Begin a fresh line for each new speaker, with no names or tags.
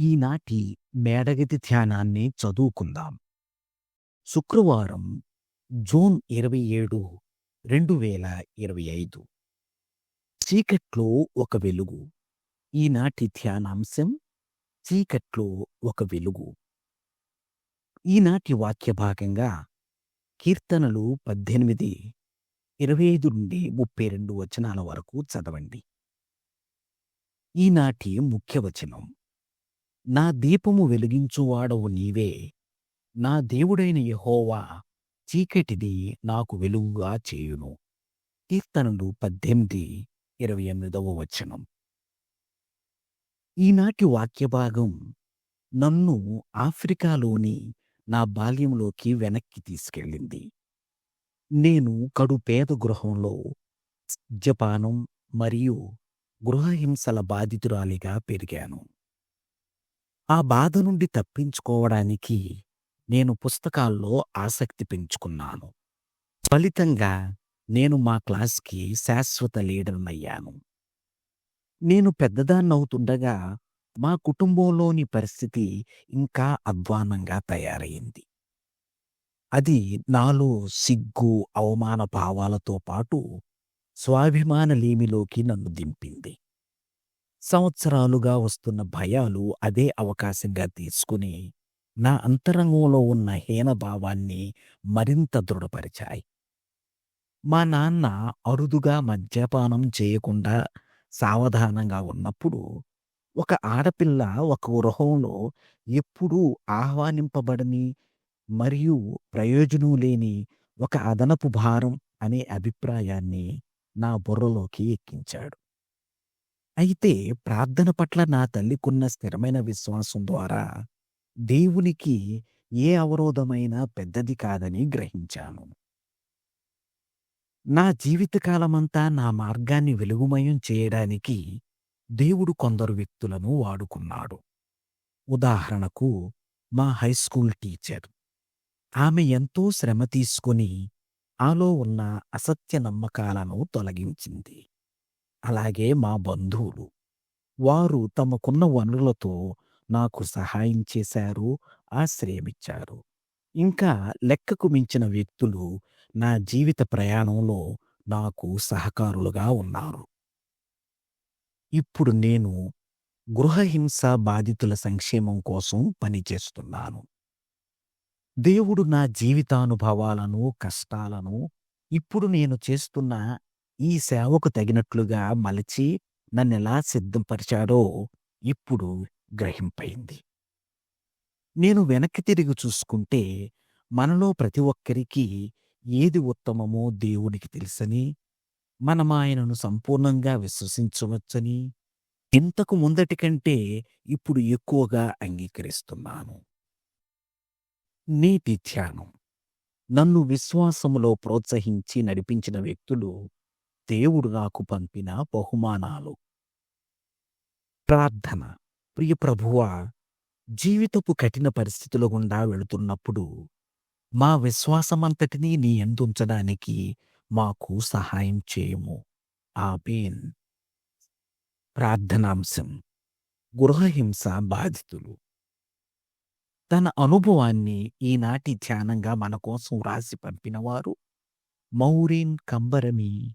ఈనాటి మేడగది ధ్యానాన్ని చదువుకుందాం. శుక్రవారం జూన్ ఇరవై ఏడు రెండు వేల ఇరవై ఐదు. చీకట్లో ఒక వెలుగు. ఈనాటి ధ్యానాంశం చీకట్లో ఒక వెలుగు. ఈనాటి వాక్య భాగంగా కీర్తనలు పద్దెనిమిది ఇరవై ఐదు నుండి ముప్పై రెండు వచనాల వరకు చదవండి. ఈనాటి ముఖ్య వచనం నా దీపము వెలిగించువాడవు నీవే. నా దేవుడైన యహోవా చీకటిది నాకు వెలుగుగా చేయును. కీర్తనలు పద్దెనిమిది ఇరవై ఎనిమిదవ వచనం. ఈనాటి వాక్యభాగం నన్ను ఆఫ్రికాలోని నా బాల్యంలోకి వెనక్కి తీసుకెళ్ళింది. నేను కడు పేద గృహంలో జపానం మరియు గృహహింసల బాధితురాలిగా పెరిగాను. ఆ బాధ నుండి తప్పించుకోవడానికి నేను పుస్తకాల్లో ఆసక్తి పెంచుకున్నాను. ఫలితంగా నేను మా క్లాస్కి శాశ్వత లీడర్నయ్యాను. నేను పెద్దదాన్నవుతుండగా మా కుటుంబంలోని పరిస్థితి ఇంకా అధ్వానంగా తయారైంది అది నాలో సిగ్గు అవమాన భావాలతో పాటు స్వాభిమానలేమిలోకి నన్ను దింపింది. సంవత్సరాలుగా వస్తున్న భయాలు అదే అవకాశంగా తీసుకుని నా అంతరంగంలో ఉన్న హీనభావాన్ని మరింత దృఢపరిచాయి. మా నాన్న అరుదుగా మద్యపానం చేయకుండా సావధానంగా ఉన్నప్పుడు ఒక ఆడపిల్ల ఒక గృహంలో ఎప్పుడూ ఆహ్వానింపబడని మరియు ప్రయోజనం లేని ఒక అదనపు భారం అనే అభిప్రాయాన్ని నా బుర్రలోకి ఎక్కించాడు. అయితే ప్రార్థన పట్ల నా తల్లికున్న స్థిరమైన విశ్వాసం ద్వారా దేవునికి ఏ అవరోధమైనా పెద్దది కాదని గ్రహించాను. నా జీవితకాలమంతా నా మార్గాన్ని వెలుగుమయం చేయడానికి దేవుడు కొందరు వ్యక్తులను వాడుకున్నాడు. ఉదాహరణకు మా హైస్కూల్ టీచర్. ఆమె ఎంతో శ్రమ తీసుకుని ఆలో ఉన్న అసత్య నమ్మకాలను తొలగించింది. అలాగే మా బంధువులు. వారు తమకున్న వనరులతో నాకు సహాయం చేశారు ఆశ్రయమిచ్చారు. ఇంకా లెక్కకు మించిన వ్యక్తులు నా జీవిత ప్రయాణంలో నాకు సహకారులుగా ఉన్నారు. ఇప్పుడు నేను గృహహింస బాధితుల సంక్షేమం కోసం పనిచేస్తున్నాను. దేవుడు నా జీవితానుభవాలను కష్టాలను ఇప్పుడు నేను చేస్తున్న ఈ సేవకు తగినట్లుగా మలచి నన్నెలా సిద్ధపరిచాడో ఇప్పుడు గ్రహింపైంది నేను వెనక్కి తిరిగి చూసుకుంటే మనలో ప్రతి ఒక్కరికి ఏది ఉత్తమమో దేవునికి తెలుసని మనం ఆయనను సంపూర్ణంగా విశ్వసించవచ్చని ఇంతకు ముందటి కంటే ఇప్పుడు ఎక్కువగా అంగీకరిస్తున్నాను. నీటి ధ్యానం. నన్ను విశ్వాసములో ప్రోత్సహించి నడిపించిన వ్యక్తులు దేవుడు నాకు పంపిన బహుమానాలు. ప్రార్థన. ప్రియ ప్రభువా జీవితపు కఠిన పరిస్థితుల గుండా వెళుతున్నప్పుడు మా విశ్వాసమంతటినీ నీ ఎందుంచడానికి మాకు సహాయం చేయము. ఆమెన్. ప్రార్థనాంశం. గృహహింస బాధితులు. తన అనుభవాన్ని ఈనాటి ధ్యానంగా మన కోసం వ్రాసి పంపినవారు మౌరీన్ కంబరమీ.